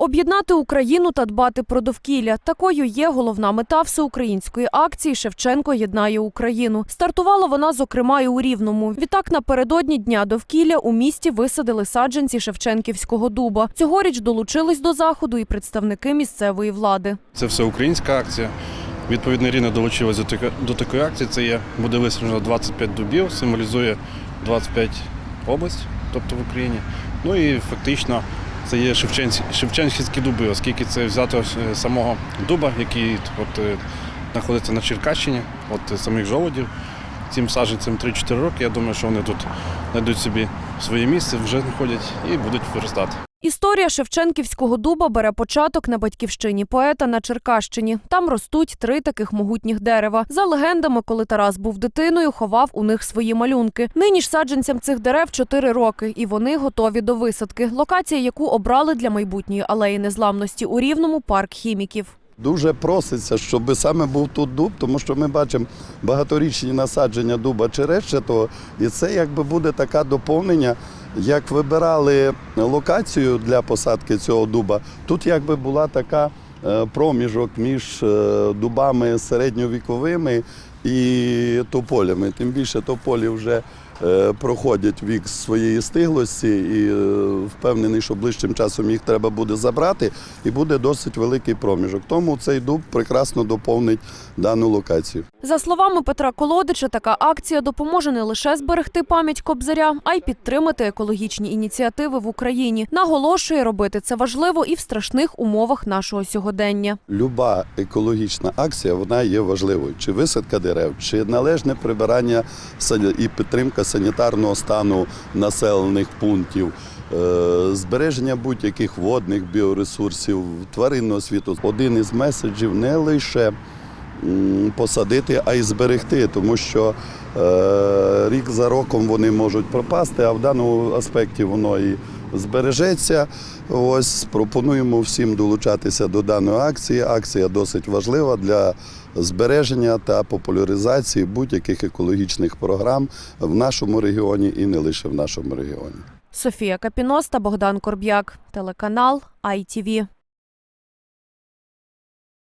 Об'єднати Україну та дбати про довкілля. Такою є головна мета всеукраїнської акції Шевченко єднає Україну. Стартувала вона, зокрема, і у Рівному. Відтак, напередодні дня довкілля у місті висадили саджанці Шевченківського дуба. Цьогоріч долучились до заходу і представники місцевої влади. Це всеукраїнська акція. Відповідно, Рівне долучилася до до такої акції. Це є буде висаджено 25 дубів, символізує 25 область, тобто в Україні. Ну і фактично це є Шевченські дуби, оскільки це взято з самого дуба, який от, е, знаходиться на Черкащині, от е, самих жолодів. Цим саджанцям 3-4 роки. Я думаю, що вони тут знайдуть собі своє місце, вже знаходять і будуть виростати. Історія Шевченківського дуба бере початок на батьківщині поета на Черкащині. Там ростуть три таких могутніх дерева. За легендами, коли Тарас був дитиною, ховав у них свої малюнки. Нині ж саджанцям цих дерев чотири роки, і вони готові до висадки. Локація, яку обрали для майбутньої алеї незламності у Рівному парк хіміків. Дуже проситься, щоб саме був тут дуб, тому що ми бачимо багаторічні насадження дуба черещатого, і це якби буде таке доповнення. Як вибирали локацію для посадки цього дуба, тут якби була така е, проміжок між е, дубами середньовіковими і тополями. Тим більше тополі вже проходять вік своєї стиглості, і е, впевнений, що ближчим часом їх треба буде забрати, і буде досить великий проміжок. Тому цей дуб прекрасно доповнить дану локацію. За словами Петра Колодича, така акція допоможе не лише зберегти пам'ять кобзаря, а й підтримати екологічні ініціативи в Україні. Наголошує, робити це важливо і в страшних умовах нашого сьогодення. Люба екологічна акція вона є важливою. Чи висадка дерев, чи належне прибирання і підтримка санітарного стану населених пунктів. е, Збереження будь-яких водних біоресурсів, тваринного світу один із меседжів не лише посадити, а й зберегти, тому що е, рік за роком вони можуть пропасти, а в даному аспекті воно і збережеться. Ось пропонуємо всім долучатися до даної акції. Акція досить важлива для збереження та популяризації будь-яких екологічних програм в нашому регіоні і не лише в нашому регіоні. Софія Капіноста, Богдан Корб'як, телеканал ITV.